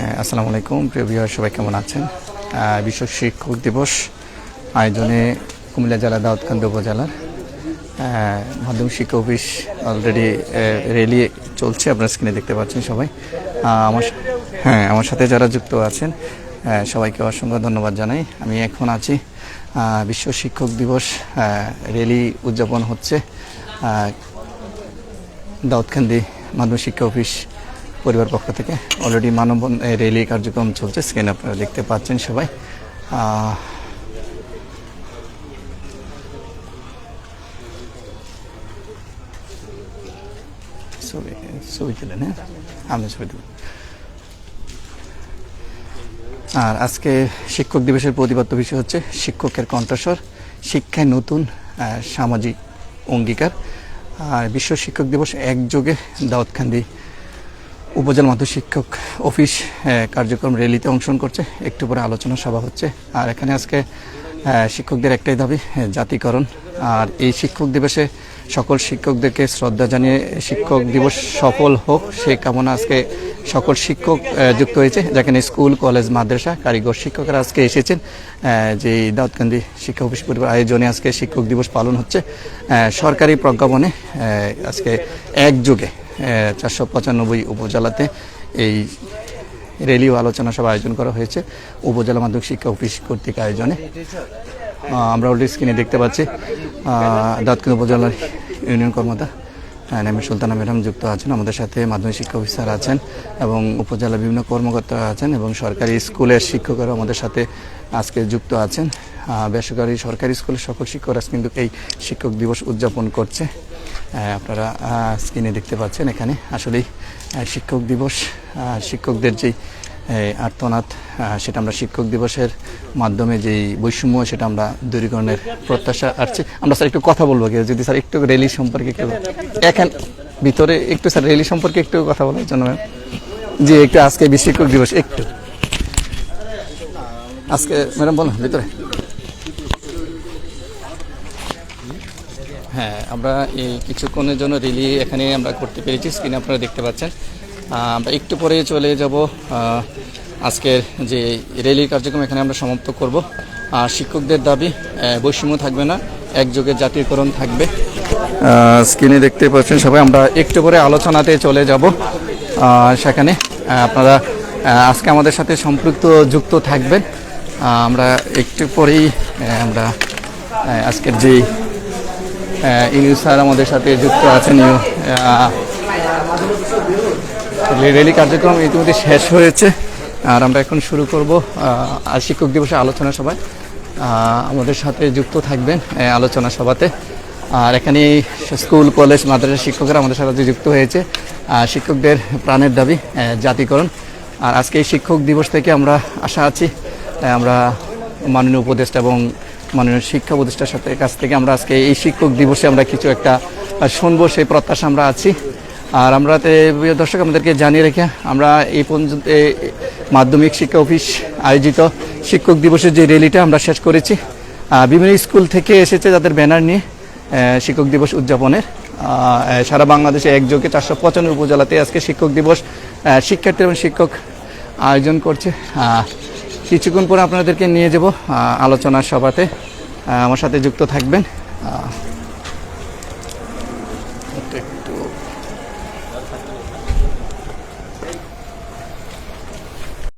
হ্যাঁ, আসসালামু আলাইকুম। প্রিয় বিহার সবাই কেমন আছেন? বিশ্ব শিক্ষক দিবস আয়োজনে কুমিল্লা জেলা দাউদকান্দি উপজেলার মাধ্যমিক শিক্ষা অফিস অলরেডি রেলি চলছে। আপনার স্ক্রিনে দেখতে পাচ্ছেন সবাই। আমার হ্যাঁ আমার সাথে যারা যুক্ত আছেন সবাইকে অসংখ্য ধন্যবাদ জানাই। আমি এখন আছি বিশ্ব শিক্ষক দিবস রেলি উদযাপন হচ্ছে দাউদকান্দি মাধ্যমিক শিক্ষা অফিস পরিবার পক্ষ থেকে অলরেডি মানববন্ধ রেলি কার্যক্রম চলছে স্ক্রিন আপনারা দেখতে পাচ্ছেন সবাই। ছবি ছবি তুলেন হ্যাঁ আমি ছবি তুলেন আর আজকে শিক্ষক দিবসের প্রতিপাদ্য বিষয় হচ্ছে শিক্ষকের কণ্ঠস্বর, শিক্ষায় নতুন সামাজিক অঙ্গীকার। আর বিশ্ব শিক্ষক দিবস একযোগে দাউদকান্দি উপজেলা মাধ্যমিক শিক্ষক অফিস কার্যক্রম র্যালিতে অংশগ্রহণ করছে। একটু পরে আলোচনা সভা হচ্ছে। আর এখানে আজকে শিক্ষকদের একটাই দাবি জাতিকরণ। আর এই শিক্ষক দিবসে সকল শিক্ষকদেরকে শ্রদ্ধা জানিয়ে শিক্ষক দিবস সফল হোক। সেই কামনা আজকে সকল শিক্ষক যুক্ত হয়েছে। যেখানে স্কুল, কলেজ, মাদ্রাসা, কারিগর শিক্ষকরা আজকে এসেছেন। যে দাউদকান্দি শিক্ষা অফিস পরিবার আয়োজনে আজকে শিক্ষক দিবস পালন হচ্ছে। সরকারি প্রজ্ঞাপনে আজকে একযোগে চারশো পঁচানব্বই উপজেলাতে এই রেলিও আলোচনা সভা আয়োজন করা হয়েছে। উপজেলা মাধ্যমিক শিক্ষা অফিস কর্তৃক আয়োজনে। আমরা অলরেডি স্ক্রিনে দেখতে পাচ্ছি দাঁতকিন উপজেলার ইউনিয়ন কর্মতা নামের সুলতানা ম্যাডাম যুক্ত আছেন। আমাদের সাথে মাধ্যমিক শিক্ষা অফিসার আছেন এবং উপজেলা বিভিন্ন কর্মকর্তারা আছেন এবং সরকারি স্কুলের শিক্ষকরা আমাদের সাথে আজকে যুক্ত আছেন। বেসরকারি সরকারি স্কুলের সকল শিক্ষকরা কিন্তু এই শিক্ষক দিবস উদযাপন করছে। আপনারা স্ক্রিনে দেখতে পাচ্ছেন এখানে আসলেই শিক্ষক দিবস। শিক্ষকদের যেই আর্তনাদ সেটা আমরা শিক্ষক দিবসের মাধ্যমে যেই বৈষম্য, সেটা আমরা দূরীকরণের প্রত্যাশা আসছে আমরা স্যার একটু কথা বলব যদি স্যার একটু রেলি সম্পর্কে একটু এখন, ভিতরে একটু স্যার রেলি সম্পর্কে একটু কথা বলার জন্য ma'am। জি, একটু আজকে শিক্ষক দিবস, একটু। আজকে, ম্যাডাম বলুন, ভিতরে। হ্যাঁ আমরা এই কিছুক্ষণের জন্য রিলি এখানে আমরা করতে পেরেছি স্ক্রিনে আপনারা দেখতে পাচ্ছেন। আমরা একটু পরে চলে যাব আজকের যে রেলি কার্যক্রম এখানে আমরা সমাপ্ত করব। আর শিক্ষকদের দাবি বৈষম্য থাকবে না, একযোগে জাতীয়করণ থাকবে। স্ক্রিনে দেখতে পাচ্ছেন সবাই, আমরা একটু পরে আলোচনাতে চলে যাব। সেখানে আপনারা আজকে আমাদের সাথে সম্পৃক্ত, যুক্ত থাকবেন। আমরা একটু পরেই আমরা আজকের যেই ইনু স্যার আমাদের সাথে যুক্ত আছেন, ইউ রেলি কার্যক্রম ইতিমধ্যে শেষ হয়েছে। আর আমরা এখন শুরু করব আর শিক্ষক দিবসে আলোচনা সভায়। আমাদের সাথে যুক্ত থাকবেন আলোচনা সভাতে। আর এখানে স্কুল, কলেজ মাদ্রাসা শিক্ষকরা আমাদের সাথে যুক্ত হয়েছে। শিক্ষকদের প্রাণের দাবি জাতিকরণ। আর আজকে এই শিক্ষক দিবস থেকে আমরা আশা আছি আমরা মাননীয় উপদেষ্টা এবং মাননীয় শিক্ষা প্রতিষ্ঠার সাথে কাছ থেকে আমরা আজকে এই শিক্ষক দিবসে আমরা কিছু একটা শুনব, সেই প্রত্যাশা আমরা আছি। আর আমরা দর্শক, আমাদেরকে জানিয়ে রেখে আমরা এই পর্যন্ত মাধ্যমিক শিক্ষা অফিস আয়োজিত শিক্ষক দিবসের যে র্যালিটা আমরা শেষ করেছি। বিভিন্ন স্কুল থেকে এসেছে যাদের ব্যানার নিয়ে শিক্ষক দিবস উদযাপনের। সারা বাংলাদেশে একযোগে চারশো পঁচানব্বই উপজেলাতে আজকে শিক্ষক দিবস শিক্ষার্থী এবং শিক্ষক আয়োজন করছে। কিছুক্ষণ পর আপনাদেরকে নিয়ে যাব আলোচনার সভাতে। আমার সাথে যুক্ত থাকবেন।